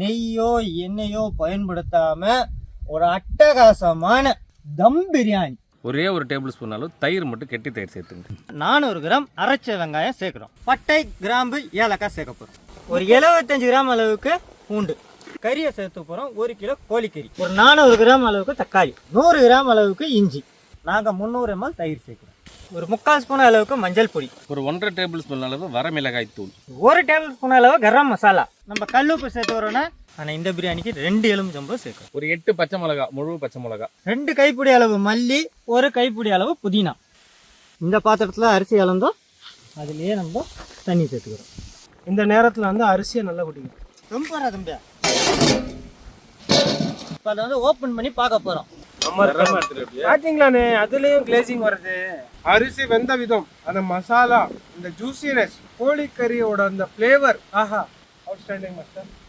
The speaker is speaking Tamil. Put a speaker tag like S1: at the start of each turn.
S1: நெய்யோ எண்ணெயோ பயன்படுத்தாம ஒரு அட்டகாசமான தம் பிரியாணி.
S2: ஒரே ஒரு டேபிள் ஸ்பூன் அளவு தயிர் மட்டும் கெட்டி தயிர் சேர்த்துங்க
S1: நானூறு கிராம் அரைச்ச வெங்காயம் சேர்க்குறோம். பட்டை கிராம்பு ஏலக்காய் சேர்க்க போகிறோம் ஒரு எழுபத்தஞ்சு கிராம் அளவுக்கு பூண்டு. கறியை சேர்த்து போகிறோம் ஒரு கிலோ கோழிக்கறி. ஒரு நானூறு கிராம் அளவுக்கு தக்காளி. நூறு கிராம் அளவுக்கு இஞ்சி. நாங்கள் முந்நூறு எம்எல் தயிர் சேர்க்குறோம். ஒரு முக்கால் ஸ்பூன் அளவுக்கு மஞ்சள் பொடி.
S2: ஒரு ஒன்றரை டேபிள் ஸ்பூன் அளவு வரமிளகாய் தூள்.
S1: ஒரு டேபிள் ஸ்பூன் அளவு கரம் மசாலா. நம்ம கல்லுப்பு சேர்த்து வரோன்னா ஆனால் இந்த பிரியாணிக்கு ரெண்டு எலுமிச்சம்பழம் சேர்க்குறோம்
S2: ஒரு எட்டு பச்சை மிளகா முழு பச்சை மிளகா.
S1: ரெண்டு கைப்பிடி அளவு மல்லி ஒரு கைப்பிடி அளவு புதினா. இந்த பாத்திரத்தில் அரிசி அளந்தோம் அதுலேயே நம்ம தண்ணி சேர்த்துக்கிறோம்.
S3: இந்த நேரத்தில் வந்து அரிசியை நல்லா குடிக்கும்
S1: ரொம்ப தம்பியா இப்போ அதை வந்து ஓப்பன் பண்ணி பார்க்க போகிறோம்
S3: பாத்தீங்களாண்ணே அதுலயும் கிளேசிங் வருது. அரிசி வெந்த விதம் அந்த மசாலா இந்த ஜூசினஸ் கோழிக்கறியோட அந்த ஃப்ளேவர் ஆஹா. understanding, Master.